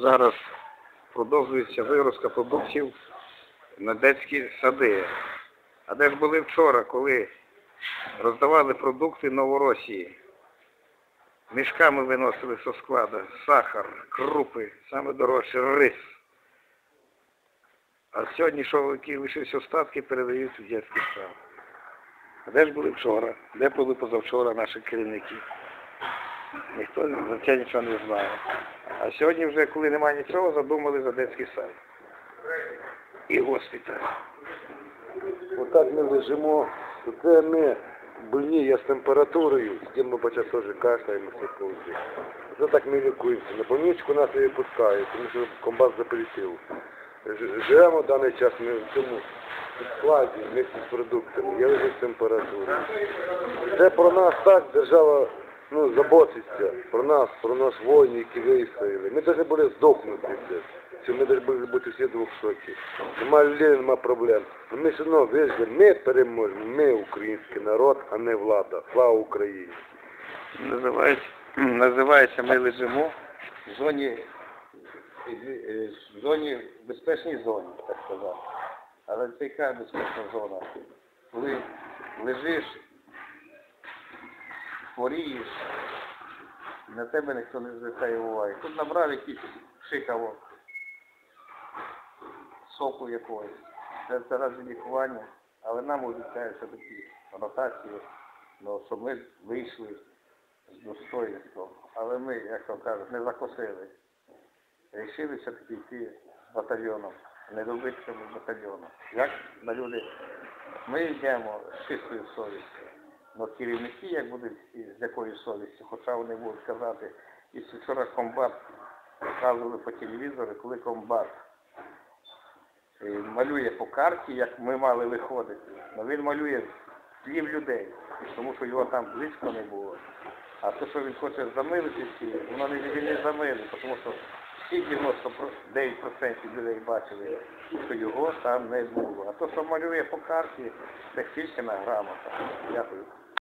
Зараз продовжується вигрузка продуктів на детські сади. А де ж були вчора, коли роздавали продукти Новоросії? Мішками виносили зі складу сахар, крупи, саме дорожче рис. А сьогодні, що які лишились остатки, передають в дитячий сад. А де ж були вчора? Де були позавчора наші керівники? Ніхто за це нічого не знає. А сьогодні вже, коли немає нічого, задумали за дитячий сад. І госпіталь. Отак ми лежимо, це ми больні, я з температурою, з тим бача теж кашляємо, все повзі. Це так ми лікуємося. На больничку нас не пускають, тому що комбат запретив. Живемо в даний час ми в цьому складі, вместе з продуктами, я лежу з температурою. Це про нас так держава ну, заботиться, про нас, про нас воїни, які вистояли. Ми навіть були здохнути десь. Що ми були бути всі двох шокі. Нема людей, нема проблем. Но ми все одно виживемо, ми переможемо, ми український народ, а не влада. Слава Україні! Називається, називається ми лежимо в зоні, е, в зоні, в безпечній зоні, так сказати. Але це яка безпечна зона? Коли лежиш, хворієш, на тебе ніхто не звертає уваги. Тут набрав якийсь шикаво соку якогось. Це, разі лікування, але нам обіцяють все-таки ротацію, ну, щоб ми вийшли з достоїнством. Але ми, як то кажуть, не закосили. Рішили все-таки йти батальйоном, не добитися батальйону. Як на люди? Ми йдемо з чистою совістю. Но керівники, як будуть з якою совістю, хоча вони будуть казати, якщо вчора комбат показували по телевізору, коли комбат е, малює по карті, як ми мали виходити, але він малює слів людей, тому що його там близько не було. А те, що він хоче замилити всі, воно не не замилить, тому що всі 99% людей бачили, що його там не було. А то, що малює по карті, це фільчина грамота. Дякую.